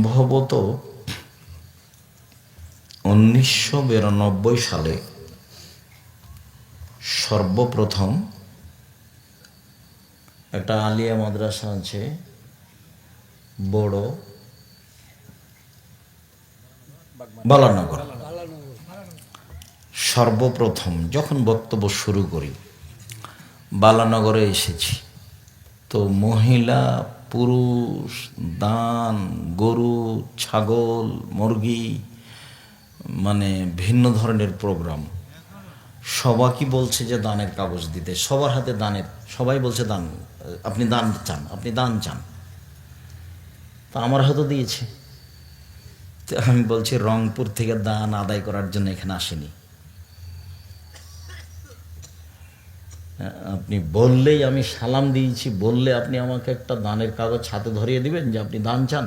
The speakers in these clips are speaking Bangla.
সম্ভবত উনিশশো বিরানব্বই সালে সর্বপ্রথম একটা আলিয়া মাদ্রাসা আছে, বড় বালানগর। সর্বপ্রথম যখন বক্তব্য শুরু করি, বালানগরে এসেছি। তো মহিলা পুরুষ, দান, গরু, ছাগল, মুরগি মানে ভিন্ন ধরনের প্রোগ্রাম। সবাইকে বলছে যে দানের কাগজ দিতে। সবার হাতে দানের, সবাই বলছে দান, আপনি দান চান, আপনি দান চান। তা আমার হাতও দিয়েছে। আমি বলছি রংপুর থেকে দান আদায় করার জন্য এখানে আসেনি। আপনি বললেই আমি সালাম দিয়েছি, বললে আপনি আমাকে একটা দানের কাগজ হাতে ধরিয়ে দিবেন যে আপনি দান চান।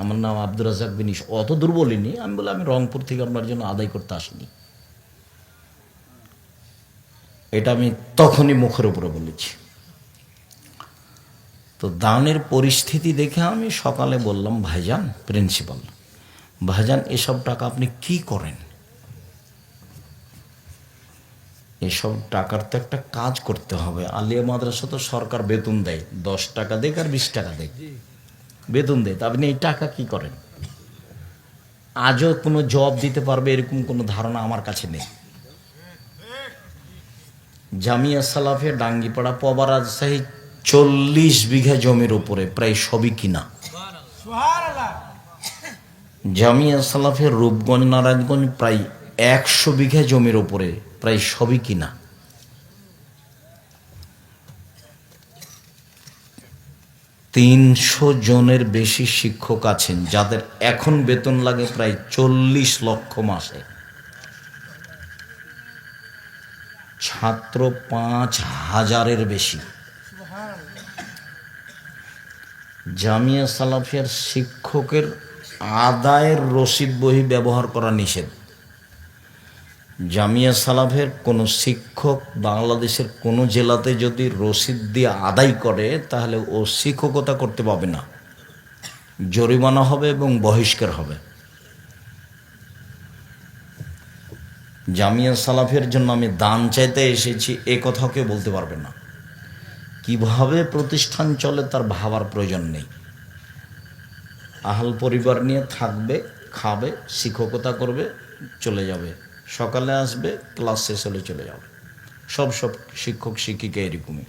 আমার নাম আব্দুর রাজাক বিনিস অত দূর বলিনি, আমি বলে আমি রংপুর থেকে আপনার জন্য আদায় করতে আসিনি। এটা আমি তখনই মুখের উপরে বলেছি। তো দানের পরিস্থিতি দেখে আমি সকালে বললাম, ভাইজান, প্রিন্সিপাল, ভাইজান, এসব টাকা আপনি কি করেন? এসব টাকার তো একটা কাজ করতে হবে। আলিয়া মাদ্রাসা তো সরকার বেতন দেয়। দশ টাকা দেয় আর বিশ টাকা দেয় বেতন দেয়। তা আপনি এই টাকা কি করেন? আজও কোনো জব দিতে পারবে এরকম কোনো ধারণা আমার কাছে নেই। জামিয়া সালাফে ডাঙ্গিপাড়া পবা রাজশাহী চল্লিশ বিঘা জমির উপরে প্রায় সবই কিনা। জামিয়া সালাফের রূপগঞ্জ নারায়ণগঞ্জ প্রায় একশো বিঘা জমির ওপরে প্রায় সবই কিনা। তিনশো জনের বেশি শিক্ষক আছেন, যাদের এখন বেতন লাগে প্রায় চল্লিশ লক্ষ মাসে। ছাত্র পাঁচ হাজারের বেশি। জামিয়া সালাফিয়ার শিক্ষকের আদায়ের রসিদ বহি ব্যবহার করা নিষেধ। জামিয়া সালাফের কোনো শিক্ষক বাংলাদেশের কোনো জেলাতে যদি রসিদ দিয়ে আদায় করে, তাহলে ও শিক্ষকতা করতে পাবে না। জরিমানা হবে এবং বহিষ্কার হবে। জামিয়া সালাফের জন্য আমি দান চাইতে এসেছি, এ কথাও কেউ বলতে পারবে না। কীভাবে প্রতিষ্ঠান চলে তার ভাবার প্রয়োজন নেই। আহাল পরিবার নিয়ে থাকবে, খাবে, শিক্ষকতা করবে, চলে যাবে। সকালে আসবে ক্লাস শেষ হলে চলে যাবে। সব সব শিক্ষক, শিক্ষিকা এরকমই।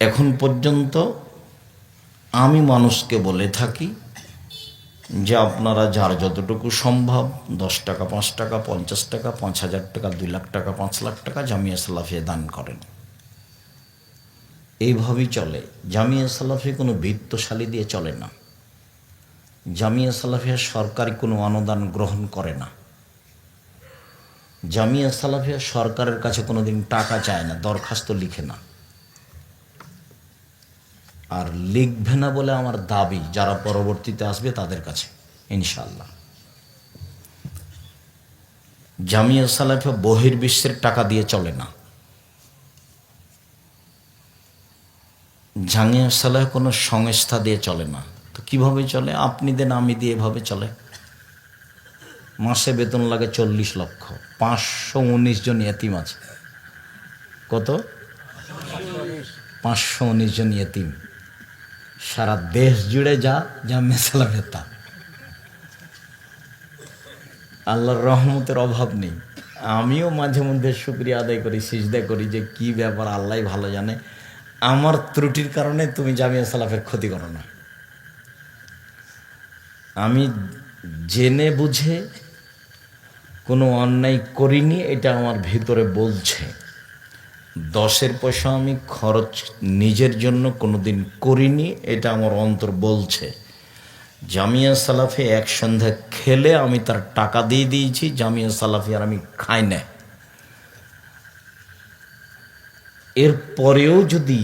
এখন পর্যন্ত আমি মানুষকে বলে থাকি যে আপনারা যার যতটুকু সম্ভব, দশ টাকা, পাঁচ টাকা, পঞ্চাশ টাকা, পাঁচ হাজার টাকা, দুই লাখ টাকা, পাঁচ লাখ টাকা জামিয়া সালাফিয়া দান করেন। এইভাবেই চলে। জামিয়া সালাফি কোনো বৃত্তশালী দিয়ে চলে না। জামিয়া সালাফিয়া সরকারি কোনো অনুদান গ্রহণ করে না। জামিয়া সালাফিয়া সরকারের কাছে কোনোদিন টাকা চায় না, দরখাস্ত লিখে না। আর লিখবে না বলে আমার দাবি, যারা পরবর্তীতে আসবে তাদের কাছে ইনশাল্লাহ জামিয়া সালাফিয়া বহির্বিশ্বের টাকা দিয়ে চলে না। জামিয়া সালাহ কোনো সংস্থা দিয়ে চলে না। কীভাবে চলে? আপনি দেন, আমি দিয়ে এভাবে চলে। মাসে বেতন লাগে চল্লিশ লক্ষ। পাঁচশো উনিশ জন এতিম আছে। কত? পাঁচশো উনিশ জন এতিম সারা দেশ জুড়ে যা যা মেসালামে তা আল্লাহর রহমতের অভাব নেই। আমিও মাঝে মধ্যে শুক্রিয়া আদায় করি, সিজদা করি যে কি ব্যাপার আল্লাহ ভালো জানে। আমার ত্রুটির কারণে তুমি জামিয়া সালাফের ক্ষতি করো না। আমি জেনে বুঝে কোনো অন্যায় করিনি, এটা আমার ভিতরে বলছে। দশের পয়সা আমি খরচ নিজের জন্য কোনোদিন করিনি, এটা আমার অন্তর বলছে। জামিয়া সালাফে এক সন্ধ্যা খেলে আমি তার টাকা দিয়ে দিয়েছি, জামিয়া সালাফি আর আমি খাই না এর পরেও যদি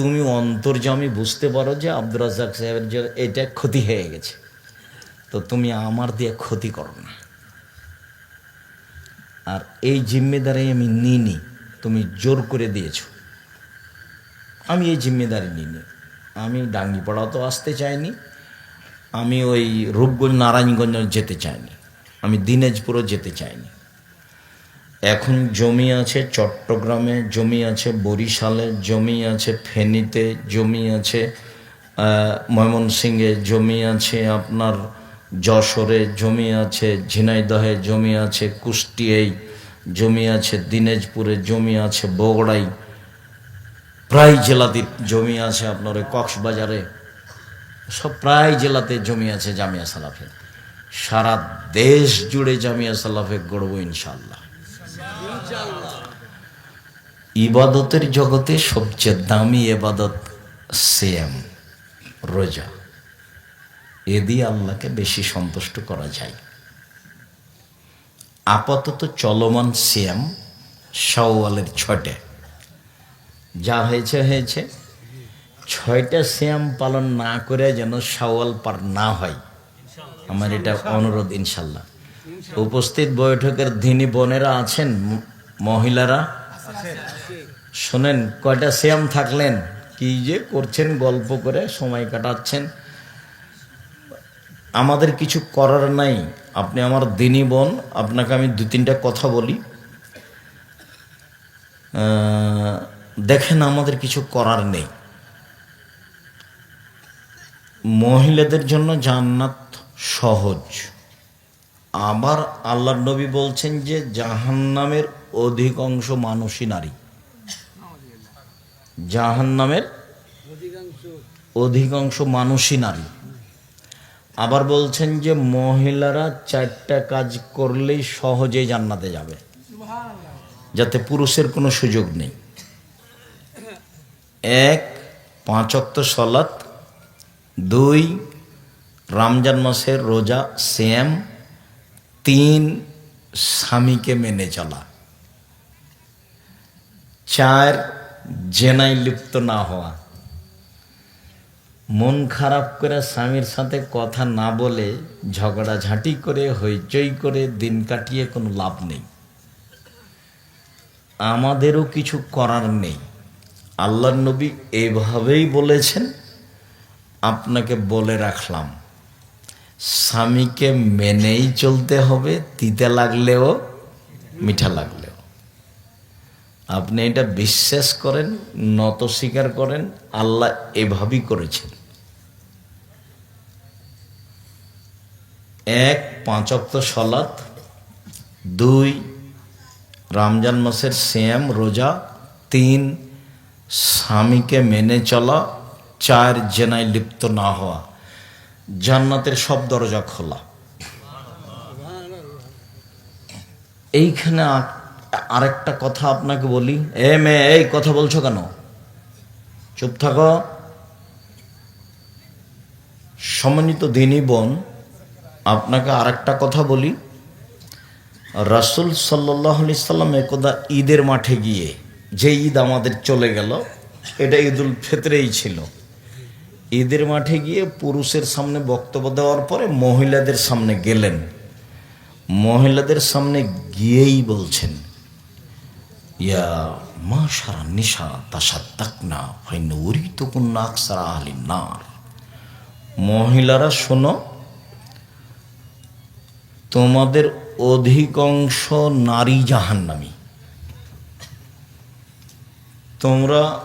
তুমি অন্তর্জামী বুঝতে পারো যে আব্দুর রাজাক সাহেবের যে এটা ক্ষতি হয়ে গেছে, তো তুমি আমার দিয়ে ক্ষতি করো না। আর এই জিম্মেদারি আমি নিইনি, তুমি জোর করে দিয়েছ। আমি এই জিম্মেদারি নিইনি। আমি ডাঙ্গিপাড়াও তো আসতে চাইনি, আমি ওই রূপগঞ্জ নারায়ণগঞ্জ যেতে চাইনি, আমি দিনাজপুরও যেতে চাইনি। এখন জমি আছে চট্টগ্রামে জমি আছে বরিশালে জমি আছে ফেনীতে জমি আছে ময়মনসিংহে জমি আছে আপনার যশোরে জমি আছে ঝিনাইদহে জমি আছে কুষ্টিয়ায় জমি আছে দিনাজপুরে জমি আছে বগড়াই প্রায় জেলাতে জমি আছে আপনার ওই কক্সবাজারে সব প্রায় জেলাতে জমি আছে জামিয়া সালাফে সারা দেশ জুড়ে জামিয়া সালাফে গড়ব ইনশাল্লাহ ইবাদতের জগতে সবচেয়ে দামি এবাদত সেম রোজা। এ দিয়ে আল্লাহকে বেশি সন্তুষ্ট করা যায়। আপাতত চলমান সিয়াম শাওয়ালের ছটে যা হয়েছে হয়েছে। ছয়টা শ্যাম পালন না করে যেন শাওয়াল পার না হয়। আমার এটা অনুরোধ, ইনশাল্লাহ। উপস্থিত বৈঠকের ধিনী বোনেরা আছেন, মহিলারা? শোনেন, কয়টা শ্যাম থাকলেন? কি যে করছেন, গল্প করে সময় কাটাচ্ছেন। আমাদের কিছু করার নাই। আপনি আমার দিনী বোন, আপনাকে আমি দু তিনটা কথা বলি। দেখেন, আমাদের কিছু করার নেই। মহিলাদের জন্য জান্নাত সহজ। আবার আল্লাহ নবী বলছেন যে, জাহান্নামের অধিকাংশ মানুষই নারী। জাহান্নামের অধিকাংশ মানুষই নারী। আবার বলছেন যে মহিলারা চারটা কাজ করলেই সহজেই জান্নাতে যাবে, যাতে পুরুষের কোনো সুযোগ নেই। এক পাঁচক্ত সলাত। দুই, রমজান মাসের রোজা শ্যাম তিন, স্বামীকে মেনে চলা। চার জেনায় লিপ্ত না হওয়া। মন খারাপ করে স্বামীর সাথে কথা না বলে ঝগড়াঝাঁটি করে, হইচই করে দিন কাটিয়ে কোনো লাভ নেই। আমাদেরও কিছু করার নেই। আল্লাহ নবী এইভাবেই বলেছেন, আপনাকে বলে রাখলাম, স্বামীকে মেনেই চলতে হবে, তিতে লাগলেও মিঠা লাগলেও। আপনি এটা বিশ্বাস করেন, নত স্বীকার করেন, আল্লাহ এভাবেই করেছেন। এক পাঁচক্ত সলাত। দুই, রমজান মাসের শ্যাম রোজা। তিন, স্বামীকে মেনে চলা। চার, জেনায় লিপ্ত না হওয়া। জান্নাতের সব দরজা খোলা। এইখানে আরেকটা কথা আপনাকে বলি। এ মেয়ে, এই কথা বলছো কেন? চুপ থাকো। সমন্বিত দিনী বোন, আপনাকে আরেকটা কথা বলি। রাসুল সাল্লাহ আলি সাল্লাম একদা ঈদের মাঠে গিয়ে যে ঈদ আমাদের চলে গেল, এটা ঈদুল ফেতরেই ছিল। ঈদের মাঠে গিয়ে পুরুষের সামনে বক্তব্য দেওয়ার পরে মহিলাদের সামনে গেলেন। মহিলাদের সামনে গিয়েই বলছেন ইয়া মা সারা নিশা তাসাদ্দাক না ফাইন উরি তো কোন আকসারা আহলি নার মহিলারা শোনো, তোমাদের অধিকাংশ নারী জাহান্নামী। তোমরা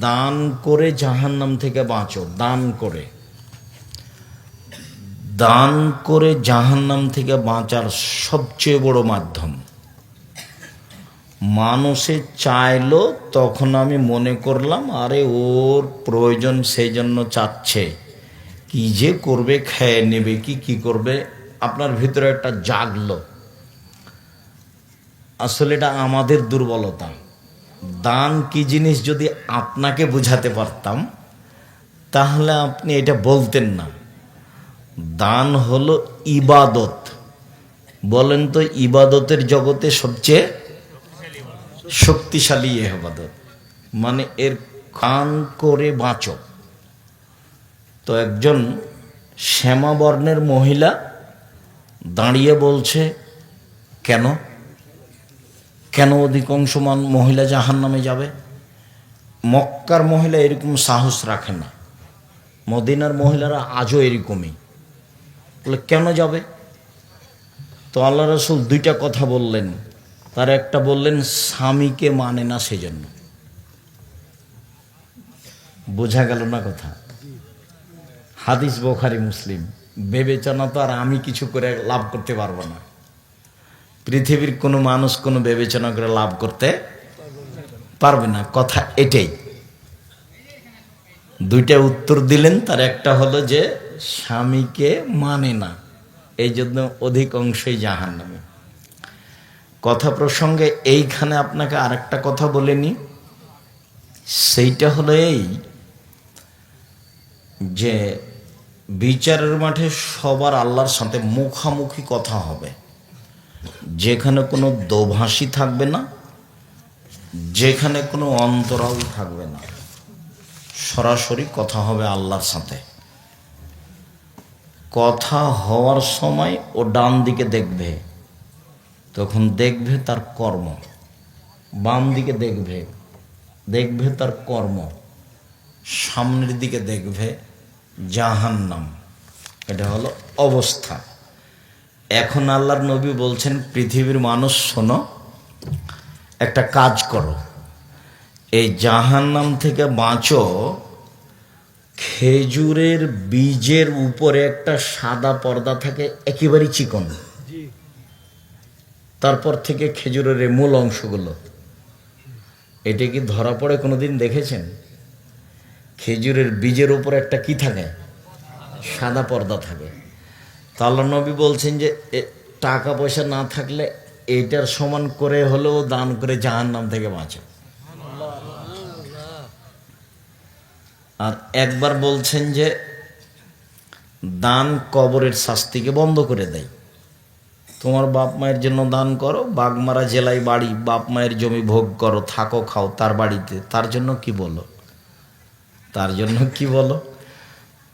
দান করে জাহান্নাম থেকে বাঁচো, দান করে। দান করে জাহান্নাম থেকে বাঁচার সবচেয়ে বড় মাধ্যম। মানুষে চাইলো, তখন আমি মনে করলাম, আরে ওর প্রয়োজন সেই জন্য চাচ্ছে। কি যে করবে, খেয়ে নেবে, কি কি করবে, আপনার ভিতরে একটা জাগলো। আসলে এটা আমাদের দুর্বলতা। দান কি জিনিস যদি আপনাকে বুঝাতে পারতাম, তাহলে আপনি এটা বলতেন না। দান হলো ইবাদত। বলেন তো, ইবাদতের জগতে সবচেয়ে শক্তিশালী এবাদত মানে এর কান করে বাঁচো। তো একজন শ্যামাবর্ণের মহিলা দাঁড়িয়ে বলছে, কেন? কেন অধিকাংশ মান মহিলা জাহান নামে যাবে? মক্কার মহিলা এরকম সাহস রাখে না। মদিনার মহিলারা আজও এরকমই। বলে, কেন যাবে? তো আল্লাহ রসুল দুইটা কথা বললেন। তার একটা বললেন, স্বামীকে মানে না সেজন্য। বোঝা গেল না কথা। হাদিস বোখারি মুসলিম, বিবেচনা তো আর আমি কিছু করে লাভ করতে পারব না। পৃথিবীর কোনো মানুষ কোনো বিবেচনা করে লাভ করতে পারবে না। কথা এটাই। দুইটা উত্তর দিলেন, তার একটা হলো যে, স্বামীকে মানে না। এই জন্য অধিকাংশই জাহান নামে কথা প্রসঙ্গে এইখানে আপনাকে আরেকটা কথা বলেনি সেইটা হলো এই যে বিচারের মাঠে সবার আল্লাহর সাথে মুখামুখি কথা হবে। যেখানে কোনো দোভাষী থাকবে না, যেখানে কোনো অন্তরাল থাকবে না। সরাসরি কথা হবে আল্লাহর সাথে। কথা হওয়ার সময় ও ডান দিকে দেখবে তখন দেখবে তার কর্ম। বাম দিকে দেখবে দেখবে তার কর্ম। সামনের দিকে দেখবে জাহান্নাম। এটা হলো অবস্থা। এখন আল্লাহর নবী বলছেন, পৃথিবীর মানুষ শোনো, একটা কাজ করো। এই জাহান্নাম থেকে বাঁচো, খেজুরের বীজের উপরে একটা সাদা পর্দা থাকে, একেবারেই চিকন। তারপর থেকে খেজুরের মূল অংশগুলো। এটা কি ধরা পড়ে কোনো দিন দেখেছেন? খেজুরের বীজের উপর একটা কি থাকে? সাদা পর্দা থাকে। তা নবী বলছেন যে টাকা পয়সা না থাকলে এইটার সমান করে হলেও দান করে জাহান নাম থেকে বাঁচে। আর একবার বলছেন যে, দান কবরের শাস্তিকে বন্ধ করে দেয়। তোমার বাপ মায়ের জন্য দান করো বাগমারা জেলায় বাড়ি বাপ মায়ের জমি ভোগ করো থাকো খাও তার বাড়িতে। তার জন্য কি বলো? তার জন্য কি বলো?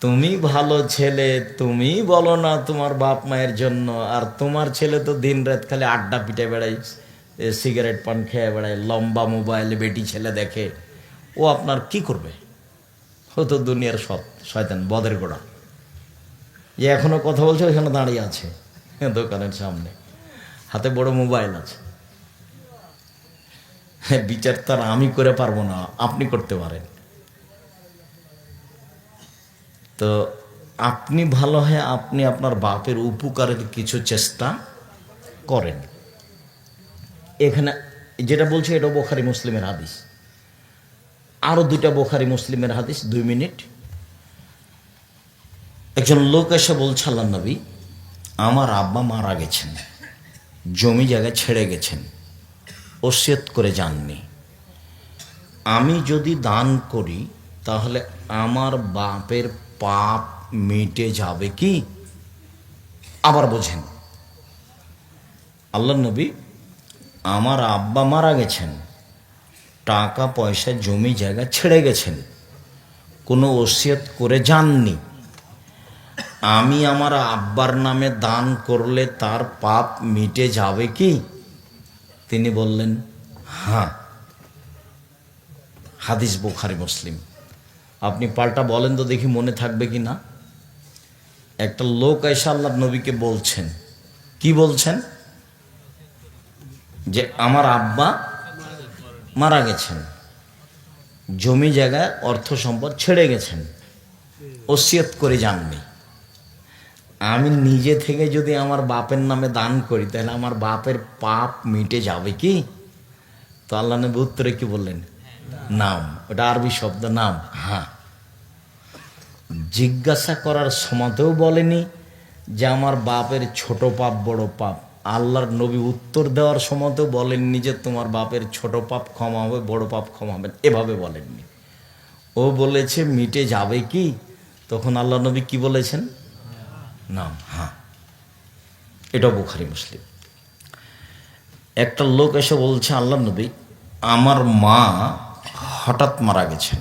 তুমি ভালো ছেলে তুমি বলো না তোমার বাপ মায়ের জন্য। আর তোমার ছেলে তো দিন রাত খালি আড্ডা পিটে বেড়ায় এ, সিগারেট পান খেয়ে বেড়ায় লম্বা মোবাইলে বেটি ছেলে দেখে। ও আপনার কি করবে? ও তো দুনিয়ার সৎ শয়তান বদের গোড়া। যে এখনও কথা বলছে ওইখানে দাঁড়িয়ে আছে। দোকানের সামনে। হাতে বড় মোবাইল আছে। হ্যাঁ বিচার তার আমি করে পারব না, আপনি করতে পারেন। তো আপনি ভালো হয় আপনি আপনার বাপের উপকারের কিছু চেষ্টা করেন। এখানে যেটা বলছে, এটা বোখারি মুসলিমের হাদিস। আরও দুইটা বোখারি মুসলিমের হাদিস, দুই মিনিট। একজন লোক এসে বলছে আল্লাহ নবী আমার আব্বা মারা গেছেন। জমি জায়গা ছেড়ে গেছেন। ওসিয়ত করে যাননি। আমি যদি দান করি, তাহলে আমার বাপের পাপ মিটে যাবে কি? আবার বোঝেন। আল্লাহ নবী, আমার আব্বা মারা গেছেন। টাকা পয়সা জমি জায়গা ছেড়ে গেছেন। কোনো ওসিয়ত করে যাননি। আমি আমার আব্বার নামে দান করলে তার পাপ মিটে যাবে কি? তিনি বললেন হ্যাঁ। হাদিস বুখারি, মুসলিম। আপনি পাল্টা বলেন তো দেখি মনে থাকবে কি না? একটা লোক এসে আল্লাহ নবীকে বলছেন। কি বলছেন? যে আমার আব্বা মারা গেছেন। জমি জায়গায় অর্থ সম্পদ ছেড়ে গেছেন। ওসিয়ত করে যাননি। আমি নিজে থেকে যদি আমার বাপের নামে দান করি, তাহলে আমার বাপের পাপ মিটে যাবে কি? তো আল্লাহ নবী উত্তরে কি বললেন? নাম। ওটা আরবি শব্দ নাম। হ্যাঁ। জিজ্ঞাসা করার সময়তেও বলেনি যে আমার বাপের ছোট পাপ বড় পাপ। আল্লাহর নবী উত্তর দেওয়ার সময়তেও বলেননি যে তোমার বাপের ছোট পাপ ক্ষমা হবে, বড় পাপ ক্ষমা হবে। এভাবে বলেননি। ও বলেছে, মিটে যাবে কি? তখন আল্লাহ নবী কি বলেছেন? নাম হ্যাঁ। এটা বুখারি, মুসলিম। একটা লোক এসে বলছে আল্লাহ নবী, আমার মা হঠাৎ মারা গেছেন।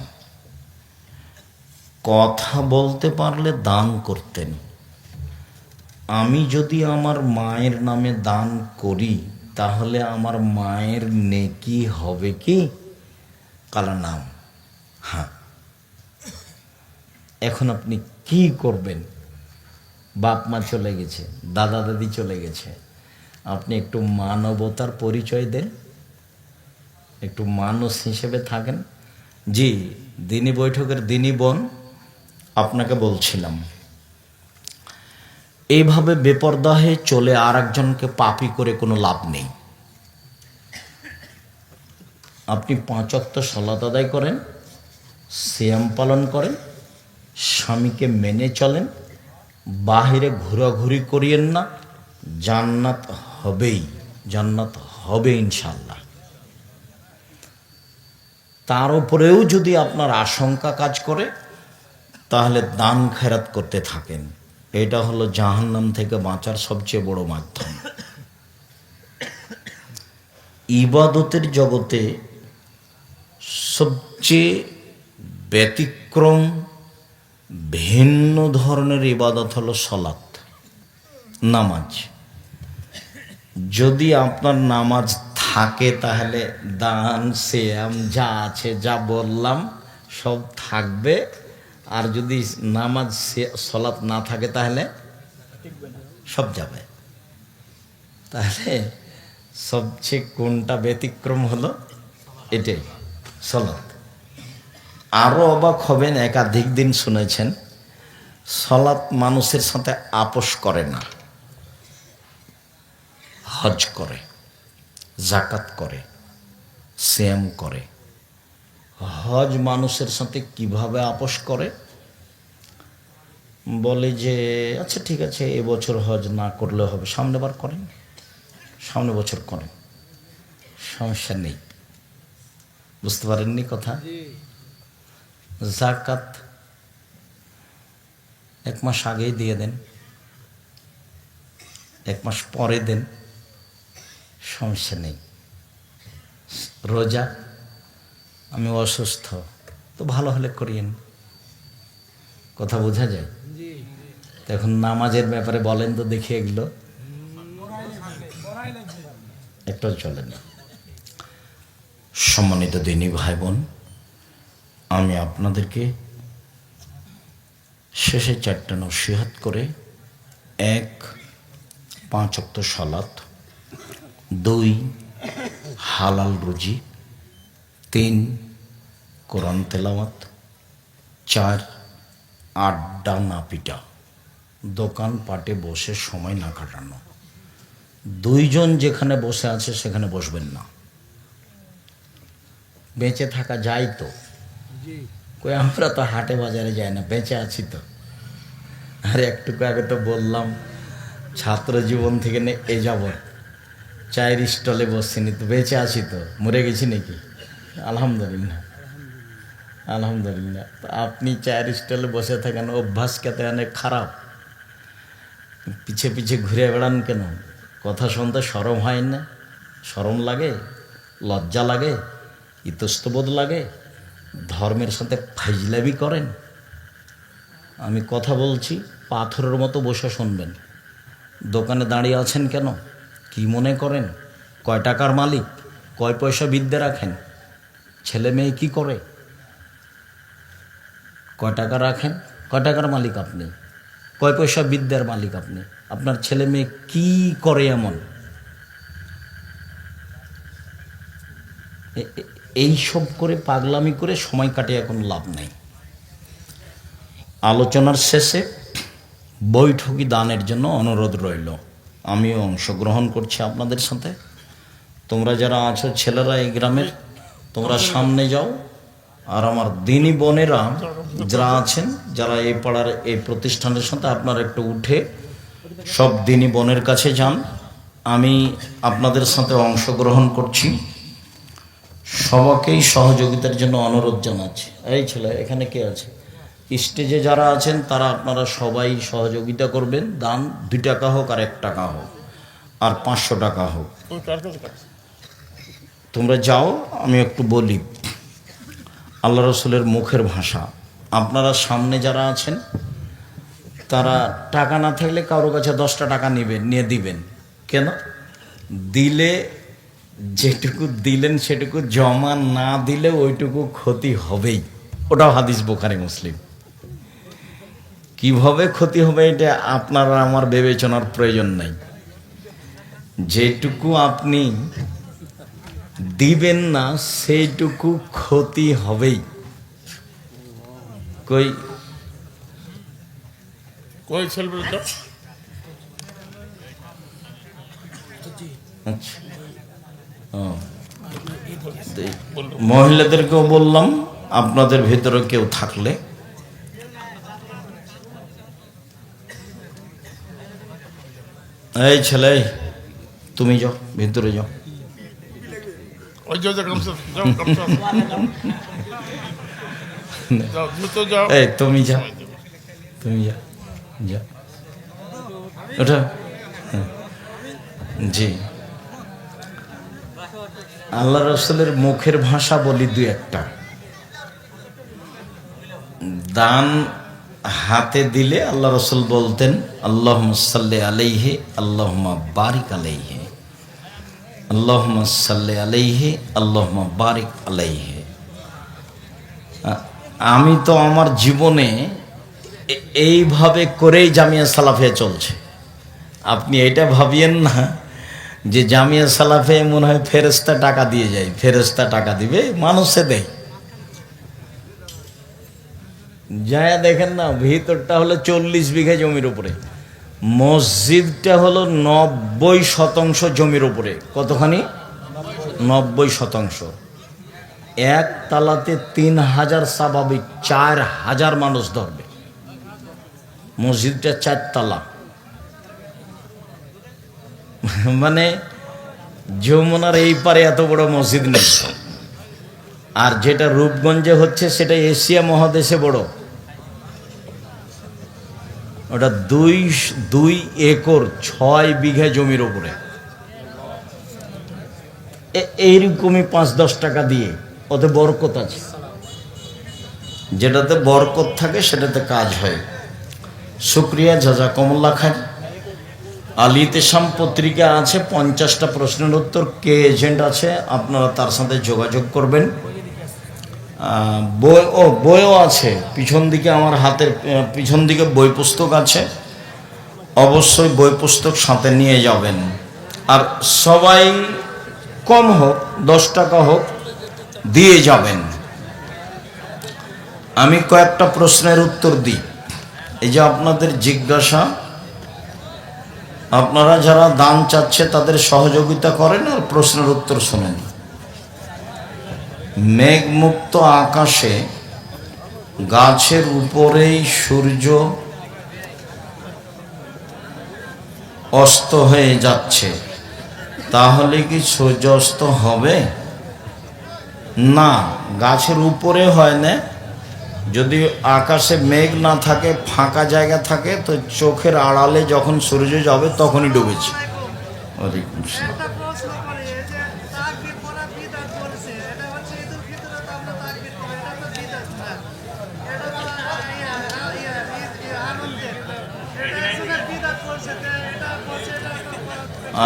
কথা বলতে পারলে দান করতেন। আমি যদি আমার মায়ের নামে দান করি, তাহলে আমার মায়ের নেকি হবে কি? কালা নাম? হ্যাঁ। এখন আপনি কি করবেন? বাপ মা চলে গেছে, দাদা দাদি চলে গেছে। আপনি একটু মানবতার পরিচয় দেন, একটু মানুষ হিসেবে থাকেন। জি, দিনী বৈঠকের দিনী বোন, আপনাকে বলছিলাম। এইভাবে বেপর্দা হয়ে চলে আর একজনকে পাপি করে কোনো লাভ নেই। আপনি পাঁচক্ত সলাত আদায় করেন শ্যাম পালন করেন, স্বামীকে মেনে চলেন বাহিরে ঘোরাঘুরি করিয়েন না, জান্নাত হবেই, জান্নাত হবে ইনশাল্লাহ তার উপরেও যদি আপনার আশঙ্কা কাজ করে, তাহলে দান খেরাত করতে থাকেন। এটা হলো জাহান্নাম থেকে বাঁচার সবচেয়ে বড় মাধ্যম। ইবাদতের জগতে সবচেয়ে ব্যতিক্রম ভিন্ন ধরনের ইবাদত হলো সলাৎ নামাজ। যদি আপনার নামাজ থাকে তাহলে দান শ্যাম যা আছে, যা বললাম, সব থাকবে। আর যদি নামাজ সলাৎ না থাকে তাহলে সব যাবে। তাহলে সবচেয়ে কোনটা ব্যতিক্রম হলো? এটাই সলাৎ আরও অবাক হবেন, একাধিক দিন শুনেছেন, সলাৎ মানুষের সাথে আপোষ করে না। হজ করে, জাকাত করে শ্যাম করে। হজ মানুষের সাথে কীভাবে আপোষ করে? বলে যে আচ্ছা ঠিক আছে এবছর হজ না করলে হবে। সামনে বার করেন? সামনে বছর করেন। সমস্যা নেই। বুঝতে পারেননি কথা? জাকাত এক মাস আগেই দিয়ে দেন এক মাস পরে দেন সমস্যা নেই। রোজা আমি অসুস্থ তো ভালো হলে করিয়েন। কথা বোঝা যায়? তো এখন নামাজের ব্যাপারে বলেন তো দেখি এগুলো। একটাও চলে না সম্মানিত দিনী ভাই বোন আমি আপনাদেরকে শেষে চারটা নসিহাত করে এক, পাঁচ অক্ত সালাত, দুই, হালাল রুজি, তিন, কোরআন তেলাওয়াত, চার, আড্ডা না পিটা দোকান পাটে বসে সময় না কাটানো। দুইজন যেখানে বসে আছে সেখানে বসবেন না। বেঁচে থাকা যায় তো। কই, আমরা তো হাটে বাজারে যাই না, বেঁচে আছি তো। আর একটুকু আগে তো বললাম, ছাত্র জীবন থেকে নে, এ যাব। চায়ের স্টলে বসছিনি তো, বেঁচে আছি তো। মরে গেছি নাকি? আলহামদুলিল্লাহ। আলহামদুলিল্লাহ। তো আপনি চায়ের স্টলে বসে থাকেন, অভ্যাস খেতে অনেক খারাপ। পিছে পিছে ঘুরে বেড়ান কেন? কথা শুনতে সরম হয় না? সরম লাগে? লজ্জা লাগে? ইতস্তবোধ লাগে? ধর্মের সাথে ফাইজলামি করেন? আমি কথা বলছি, পাথরের মতো বসে শুনবেন। দোকানে দাঁড়িয়ে আছেন কেন? কি মনে করেন? কয় টাকার মালিক? কয় পয়সা বিদ্যে রাখেন? ছেলে মেয়ে কি করে? কয় টাকা রাখেন? কয় টাকার মালিক আপনি? কয় পয়সা বিদ্যার মালিক আপনি? আপনার ছেলে মেয়ে কি করে এমন? এই সব করে পাগলামি করে সময় কাটিয়ে এখন লাভ নেই। আলোচনার শেষে বৈঠকি দানের জন্য অনুরোধ রইল। আমিও অংশগ্রহণ করছি আপনাদের সাথে। তোমরা যারা আছো ছেলেরা এই গ্রামের তোমরা সামনে যাও। আর আমার দিনী বোনেরা যারা আছেন যারা এই পাড়ার এই প্রতিষ্ঠানের সাথে আপনারা একটু উঠে সব দিনী বোনের কাছে যান। আমি আপনাদের সাথে অংশগ্রহণ করছি। সবাকেই সহযোগিতার জন্য অনুরোধ জানাচ্ছি। এই ছেলে, এখানে কে আছে? স্টেজে যারা আছেন, তারা আপনারা সবাই সহযোগিতা করবেন। দান দুই টাকা হোক আর এক টাকা হোক, আর পাঁচশো টাকা হোক। তোমরা যাও, আমি একটু বলি। আল্লাহ রসুলের মুখের ভাষা। আপনারা সামনে যারা আছেন, তারা টাকা না থাকলে কারও কাছে দশটা টাকা নেবেন, নিয়ে দিবেন। কেন? দিলে যেটুকু দিলেন সেটুকু জমা না দিলে ওইটুকু ক্ষতি হবেই। ওটাও হাদিস বোখারি মুসলিম। কীভাবে ক্ষতি হবে এটা আপনার আমার বিবেচনার প্রয়োজন নাই। যেটুকু আপনি দিবেন না সেইটুকু ক্ষতি হবেই। কই? কই আচ্ছা। মহিলাদেরকেও বললাম আপনাদের ভেতরে কেউ থাকলে। এই ছেলে তুমি যাও ভেতরে যাও। যাও যাও যাও যাও। এই তুমি যা তুমি যা যা ওটা হ্যাঁ। জি। আল্লাহ রসুলের মুখের ভাষা বলি দু একটা। দান হাতে দিলে আল্লাহ রসুল বলতেন আল্লাহ সাল্লি আলাইহে আল্লাহ বারিক আলাইহে। আল্লাহ সাল্লি আলাইহে আল্লাহ বারিক আলাইহে। আমি তো আমার জীবনে এইভাবে করেই জামিয়া সালাফিয়া চলছে। আপনি এটা ভাবিয়েন না। যে জামিয়া সালাফে মনে হয় ফেরেস্তা টাকা দিয়ে যায় ফেরেস্তা টাকা দিবে, মানুষে দেয়। যায় দেখেন না, ভিতরটা হলো চল্লিশ বিঘা জমির উপরে। মসজিদটা হলো নব্বই শতাংশ জমির উপরে। কতখানি? নব্বই শতাংশ। এক তালাতে তিন হাজার স্বাভাবিক, চার হাজার মানুষ ধরবে। মসজিদটা চার তালা মানে যমুনার এই পারে এত বড় মসজিদ নেই। আর যেটা রূপগঞ্জে হচ্ছে, সেটা এশিয়া মহাদেশে বড়। ওটা দুই দুই একর, ছয় বিঘা জমির ওপরে। এইরকমই পাঁচ দশ টাকা দিয়ে। ওতে বরকত আছে। যেটাতে বরকত থাকে, সেটাতে কাজ হয়। শুক্রিয়া জাজা কমল্লা খান আলী তেসাম পত্রিকা আছে, পঞ্চাশটা প্রশ্নের উত্তর, কে এজেন্ট আছে, আপনারা তার সাথে যোগাযোগ করবেন। বই, ও, বইও আছে, পিছন দিকে আমার হাতের পিছন দিকে বই পুস্তক আছে। অবশ্যই বই পুস্তক সাথে নিয়ে যাবেন। আর সবাই কম হোক, দশ টাকা হোক, দিয়ে যাবেন। আমি কয়েকটা প্রশ্নের উত্তর দিই। এই যে আপনাদের জিজ্ঞাসা আপনারা যারা দান চাচ্ছে তাদের সহযোগিতা করেন আর প্রশ্নের উত্তর শোনেন। মেঘমুক্ত আকাশে গাছের উপরেই সূর্য অস্ত হয়ে যাচ্ছে। তাহলে কি সূর্যাস্ত হবে? না, গাছের উপরে হয় না। যদি আকাশে মেঘ না থাকে ফাঁকা জায়গা থাকে তো চোখের আড়ালে যখন সূর্য যাবে তখনই ডুবেছে। ওয়ালাইকুম ইয়া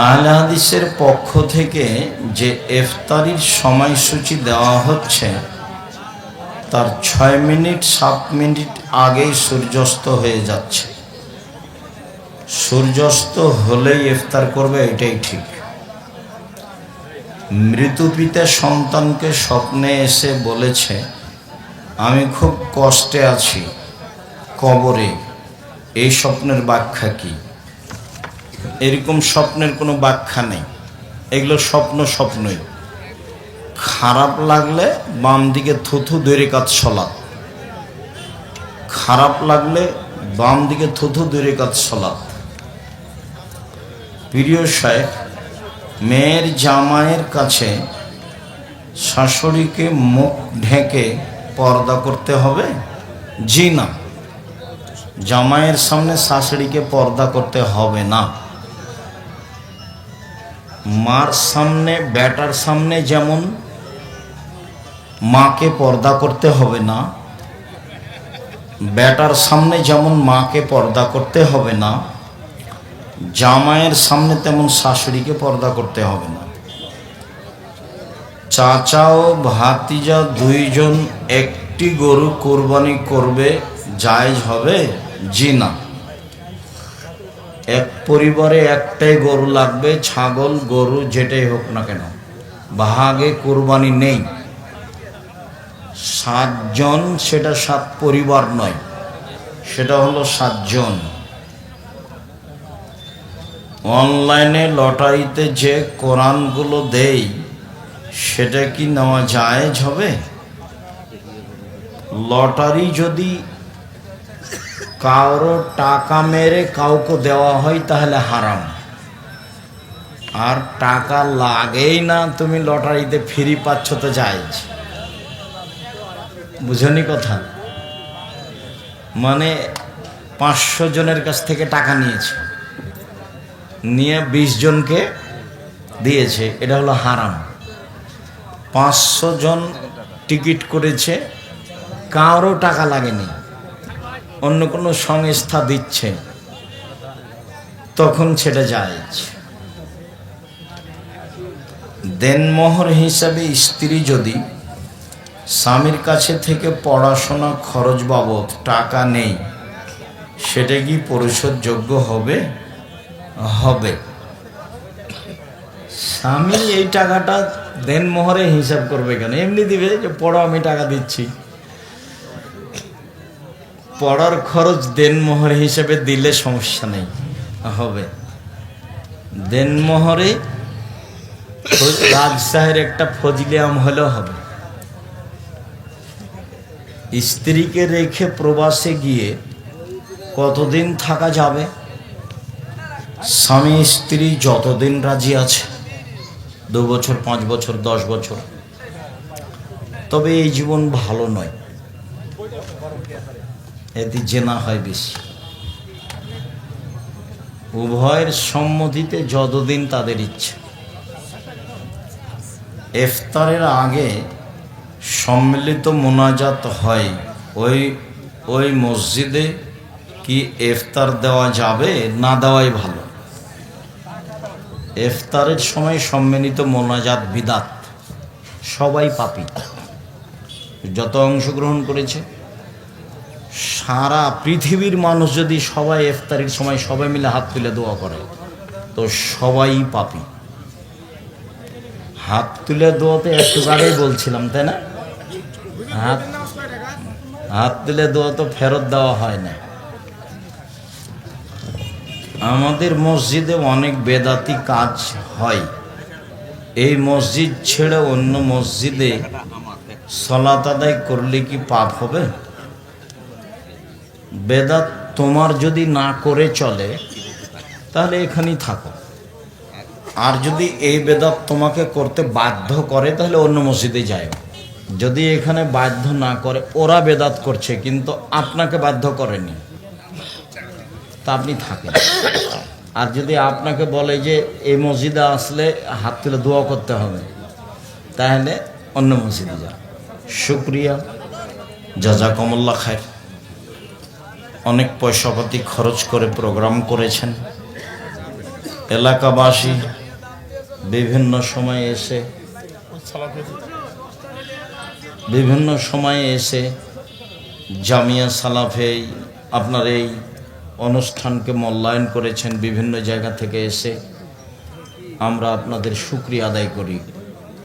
আহলে হাদিসের পক্ষ থেকে যে ইফতারির সময়সূচি দেওয়া হচ্ছে তার ছয় মিনিট, সাত মিনিট আগেই সূর্যাস্ত হয়ে যাচ্ছে। সূর্যাস্ত হলেই ইফতার করবে, এটাই ঠিক। মৃত পিতা সন্তানকে স্বপ্নে এসে বলেছে, আমি খুব কষ্টে আছি। কবরে, এই স্বপ্নের ব্যাখ্যা কি? এরকম স্বপ্নের কোনো ব্যাখ্যা নেই। এগুলো স্বপ্ন স্বপ্নই। খারাপ লাগলে বাম দিকে থুথু দৈরে কাজ সলাৎ। খারাপ লাগলে বাম দিকে থুথু দৈরে কাজ সলাৎ। প্রিয় সাহেব মেয়ের জামাইয়ের কাছে শাশুড়িকে মুখ ঢেকে পর্দা করতে হবে? জি না। জামাইয়ের সামনে শাশুড়িকে পর্দা করতে হবে না। মার সামনে, ব্যাটার সামনে যেমন মাকে পর্দা করতে হবে না। ব্যাটার সামনে যেমন মাকে পর্দা করতে হবে না, জামাইয়ের সামনে তেমন শাশুড়িকে পর্দা করতে হবে না। চাচা ও ভাতিজা দুইজন একটি গরু কোরবানি করবে, জায়েজ হবে? জি না। এক পরিবারে একটাই গরু লাগবে, ছাগল, গরু যেটাই হোক না কেন। ভাগে কোরবানি নেই। সাতজন, সেটা সাত পরিবার নয়। সেটা হলো সাতজন। অনলাইনে লটারিতে যে কোরআনগুলো দেই, সেটা কি নেওয়া জায়েজ হবে? লটারি যদি কারও টাকা মেরে কাউকে দেওয়া হয়, তাহলে হারাম। আর টাকা লাগেই না, তুমি লটারিতে ফ্রি পাচ্ছ তো জায়েজ। বুঝনি কথা? মানে পাঁচশো জনের কাছ থেকে টাকা নিয়েছে। নিয়ে বিশ জনকে দিয়েছে, এটা হলো হারাম। পাঁচশো জন টিকিট করেছে কারও টাকা লাগেনি। অন্য কোনো সংস্থা দিচ্ছে। তখন সেটা যায় দেনমোহর হিসাবে স্ত্রী যদি স্বামীর কাছে থেকে পড়াশোনা খরচ বাবদ টাকা নেই, সেটা কি পরিশোধযোগ্য হবে? হবে। স্বামী এই টাকাটা দেনমোহরে হিসাব করবে কেন? এমনি দিবে যে, পড়ো, আমি টাকা দিচ্ছি। পড়ার খরচ দেনমোহর হিসেবে দিলে সমস্যা নেই, হবে। দেনমোহরে রাজশাহের একটা ফজলিয়াম হলেও হবে। স্ত্রীকে রেখে প্রবাসে গিয়ে কতদিন থাকা যাবে? স্বামী স্ত্রী যতদিন রাজি আছে, দু বছর, পাঁচ বছর, দশ বছর। তবে এই জীবন ভালো নয়। এতে জেনা হয় বেশি। উভয়ের সম্মতিতে যতদিন তাদের ইচ্ছে। ইফতারের আগে সম্মিলিত মোনাজাত হয়। ওই ওই মসজিদে কি ইফতার দেওয়া যাবে? না দেওয়াই ভালো। ইফতারের সময় সম্মিলিত মোনাজাত বিদাত। সবাই পাপি। যত অংশগ্রহণ করেছে। সারা পৃথিবীর মানুষ যদি সবাই ইফতারির সময় সবাই মিলে হাত তুলে দোয়া করে, তো সবাই পাপি। হাত তুলে দোয়াতে একটু আগেই বলছিলাম, তাই না? হাত হাত তুলে দোয়া তো ফেরত দেওয়া হয় না। আমাদের মসজিদে অনেক বেদাতি কাজ হয়। এই মসজিদ ছেড়ে অন্য মসজিদে সলাত আদায় করলে কি পাপ হবে? বেদাত তোমার যদি না করে চলে, তাহলে এখানেই থাকো। আর যদি এই বেদাত তোমাকে করতে বাধ্য করে, তাহলে অন্য মসজিদে যায় যদি এখানে বাধ্য না করে, ওরা বেদাত করছে, কিন্তু আপনাকে বাধ্য করেনি, তা আপনি থাকেন। আর যদি আপনাকে বলে যে, এই মসজিদে আসলে হাত তুলে দোয়া করতে হবে, তাহলে অন্য মসজিদে যান। শুক্রিয়া জাজাকমল্লা খায় অনেক পয়সাপাতি খরচ করে প্রোগ্রাম করেছেন। এলাকাবাসী বিভিন্ন সময়ে এসে বিভিন্ন সময়ে এসে জামিয়া সালাফে আপনার এই অনুষ্ঠানকে মূল্যায়ন করেছেন বিভিন্ন জায়গা থেকে এসে আমরা আপনাদের সুক্রিয়া আদায় করি।